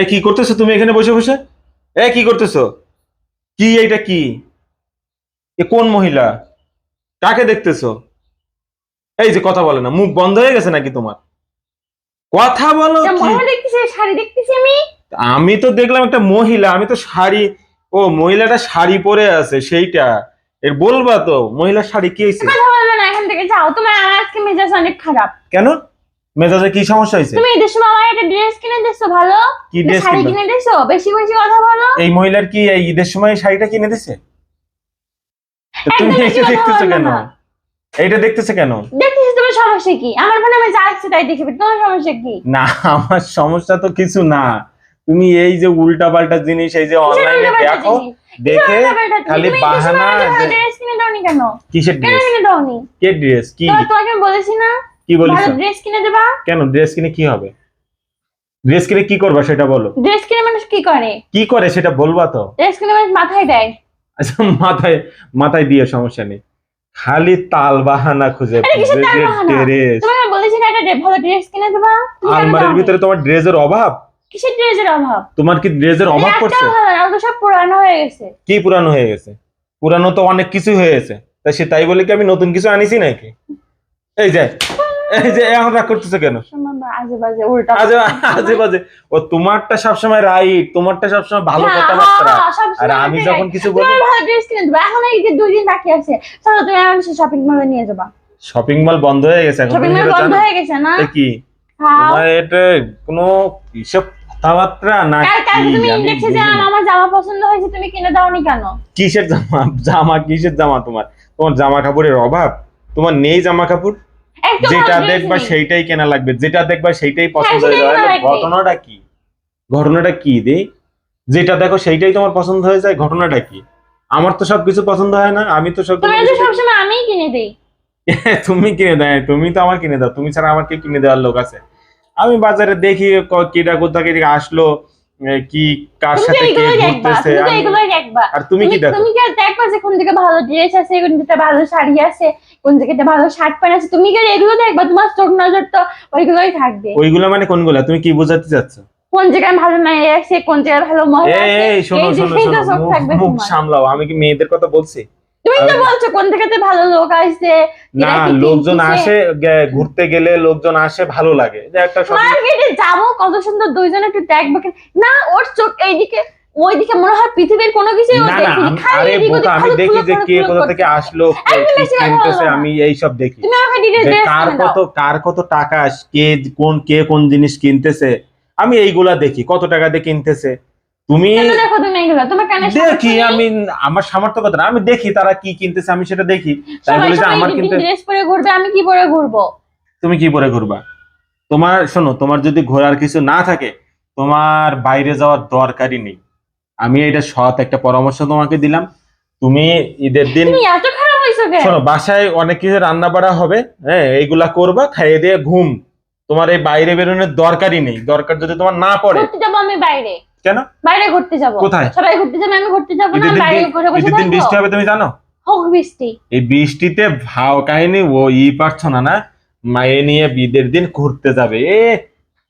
এ কি করতেছো তুমি এখানে বসে বসে? এ কি করতেছো? কি এইটা কি? এ কোন মহিলা? কাকে দেখতেছো? এই যে কথা বলে না মুখ বন্ধ হয়ে গেছে নাকি তোমার? কথা বলো মহিলা আমি। তো দেখলাম একটা মহিলা আমি তো শাড়ি ও মহিলাটা শাড়ি পরে আছে সেইটা। এর বলবা তো মহিলার শাড়ি কি হয়েছে কথা বলবে না এখান থেকে যাও। তোমার আজকে মেজাজ অনেক খারাপ। কেন? মেজাজে কি সমস্যা হয়েছে? তুমি ঈদের সময় আমার একটা ড্রেস কিনে দিছো ভালো? কি ড্রেস শাড়ি কিনে দিছো? বেশি বেশি কথা বলো। এই মহিলার কি এই ঈদের সময় শাড়িটা কিনে দিছে? তুমি এটা দেখতেছো কেন? এইটা দেখতেছো কেন? দেখতেছি তোমার সমস্যা কি? আমার ফোনে আমি যা আসছে তাই দেখবে তোমার সমস্যা কি? না আমার সমস্যা তো কিছু না। তুমি এই যে উল্টা পাল্টা জিনিস এই যে অনলাইনে দেখো দেখে খালি বাহানা ড্রেস কিনে দাওনি কেন? কিসের ড্রেস কিনে দাওনি? কে ড্রেস কি? তো তোমাকে বলেছি না? কি বলিস ড্রেস কিনে দেবা? কেন? ড্রেস কিনে কি হবে? ড্রেস কিনে কি করবা সেটা বলো। ড্রেস কিনে মানুষ কি করে? কি করে সেটা বলবা তো। ড্রেস কিনে মানুষ মাথায় দেয়। আচ্ছা মাথায় মাথায় দিয়ে সমস্যা নেই। খালি তাল বাহানা খুঁজে? ড্রেস আমি বলেছি না ড্রে- ভালো ড্রেস কিনে দেবা। আলমারির ভিতরে তোমার ড্রেসের অভাব? কিসের ড্রেসের অভাব? তোমার কি ড্রেসের অভাব পড়ছে? ভালো সব পুরানো হয়ে গেছে। কি পুরানো হয়ে গেছে? পুরানো তো অনেক কিছু হয়ে গেছে। তা সে তাই বলে কি আমি নতুন কিছু আনিছি নাকি? এই যে এই যে এখন রাগ করতেছো কেন? আজে বাজে ও তোমারটা সবসময় রাইট তোমারটা সবসময় ভালো হ্যাঁ, কথাবার্তা। হ্যাঁ, আর আমি যখন কিছু বলি এখন এই যে দুই দিন বাকি আছে চলো তুমি আমার শপিং মলে নিয়ে যাবা। শপিং মল বন্ধ হয়ে গেছে এখন শপিং মল বন্ধ হয়ে গেছে না? কি? হ্যাঁ। তোমার এটা কোনো হিসাব কথাবার্তা না তুমি ইন্ডেক্সে যে আমার জামা পছন্দ হয়েছে তুমি কিনে দাওনি কেন? কিসের জামা? জামা কিসের জামা তোমার? তোমার জামা কাপড়ের অভাব? তোমার নেই জামা কাপড় যেটা দেখবা সেইটাই কেনা লাগবে যেটা দেখবা সেইটাই পছন্দ হ্যাঁ, হয়ে সেটাই যাবে। ঘটনাটা কি? ঘটনাটা কি দে যেটা দেখো সেইটাই তোমার পছন্দ হয়ে যায় ঘটনাটা কি? আমার তো সবকিছু পছন্দ হয় না আমি তো সব সবসময় আমিই কিনে দেই। তুমি কিনে দেয় তুমি তো আমার কিনে দাও তুমি ছাড়া আমার কে কিনে দেওয়ার লোক আছে। আমি বাজারে দেখি ক- কিটা কোথা থেকে আসলো কি কার সাথে কে ঘুরতেছে? আর তুমি কি দেখো? তুমি কি দেখবা যে কোন দিকে ভালো ড্রেস আছে কোন দিকে ভালো শাড়ি আছে কোন দিকে ভালো শার্ট প্যান্ট আছে? তুমি কি এগুলো দেখবা? তোমার চোখ নজর তো ওইগুলোই থাকবে। ওইগুলো মানে কোনগুলা? তুমি কি বোঝাতে চাচ্ছ? কোন জায়গায় ভালো মেয়ে আছে কোন জায়গায় ভালো মহিলা আছে? এই শোনো শোনো শোনো মুখ সামলাও। আমি কি মেয়েদের কথা বলছি? তুমি তো আমি- বলছো কোন থেকে ভালো লোক আসছে না লোকজন আসে ঘুরতে গেলে লোকজন আসে ভালো লাগে। যে একটা মার্কেটে যাব কত সুন্দর দুইজন একটু না ওর চোখ এইদিকে ওইদিকে মনে হয় পৃথিবীর কোনো কিছুই ও না না আমি- আরে বোকা আমি দেখি যে কে কোথা থেকে আসলো আমি দেখি। ডিটেইলস যে ড্রেস কার কত কার কত টাকা কে কোন কে কোন জিনিস কিনতেছে আমি এইগুলা দেখি কত টাকা দিয়ে কিনতেছে। তুমি দেখো আমি আমার সামর্থ্য কথা না। আমি দেখি তারা কি কিনতেছে আমি সেটা দেখি। তাই বলে যে আমার কিনতে ড্রেস পরে ঘুরবে আমি কি পরে ঘুরবো? তুমি কি পরে ঘুরবা? তোমার শোনো তোমার যদি ঘোরার কিছু না থাকে তোমার বাইরে যাওয়ার দরকারই নেই। আমি এটা সৎ একটা পরামর্শ তোমাকে দিলাম। তুমি ঈদের দিন শোনো বাসায় অনেক কিছু রান্না বাড়া হবে হ্যাঁ এইগুলা করবা খাইয়ে দিয়ে ঘুম। তোমার এই বাইরে বেরোনোর দরকারই নেই। দরকার যদি তোমার না পড়ে। যাব আমি বাইরে। কেন? বাইরে ঘুরতে যাব। কোথায়? সবাই ঘুরতে যাবে আমি ঘুরতে যাব না বাইরে ঘুরে বসে বৃষ্টি হবে তুমি জানো? হোক বৃষ্টি। এই বৃষ্টিতে ভাও কাহিনী ও ই পারছ না না? মায়ে নিয়ে ঈদের দিন ঘুরতে যাবে। এ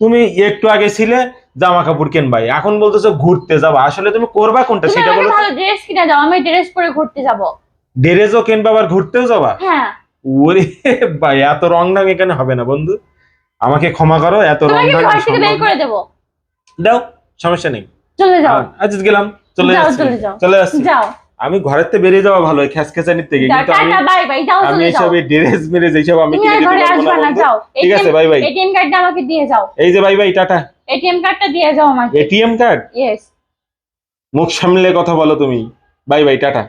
তুমি একটু আগে ছিলে জামা কাপড় কেনবাই। এখন বলতেছো ঘুরতে যাবা। আসলে তুমি করবা কোনটা সেটা বলো ভালো ড্রেস কিনে দাও আমি ড্রেস পরে ঘুরতে যাব। ড্রেসও কিনবা আবার ঘুরতেও যাবা? হ্যাঁ। ওরে ভাই এত রং ঢং এখানে হবে না বন্ধু। আমাকে ক্ষমা করো এত রং ঢং করে দেবো। দাও। সমস্যা নেই। চলে যাও। আজ গেলাম। চলে যাও, চলে যাও। চলে আসছি যাও। আমি ঘরের থেকে বেরিয়ে যাওয়া ভালো খেস খেসানির থেকে কিন্তু আমি বাই বাই যাও আমি সব এইসব ড্রেস মেরেজ এইসব আমি তুমি কিনে দিতে পারব না। যাও। ঠিক আছে বাই বাই। এটিএম কার্ডটা আমাকে দিয়ে যাও। এই যে বাই বাই টাটা। এটিএম কার্ডটা দিয়ে যাও আমাকে। ATM card? ইয়েস মুখ সামলে কথা বলো তুমি। Bye bye tata.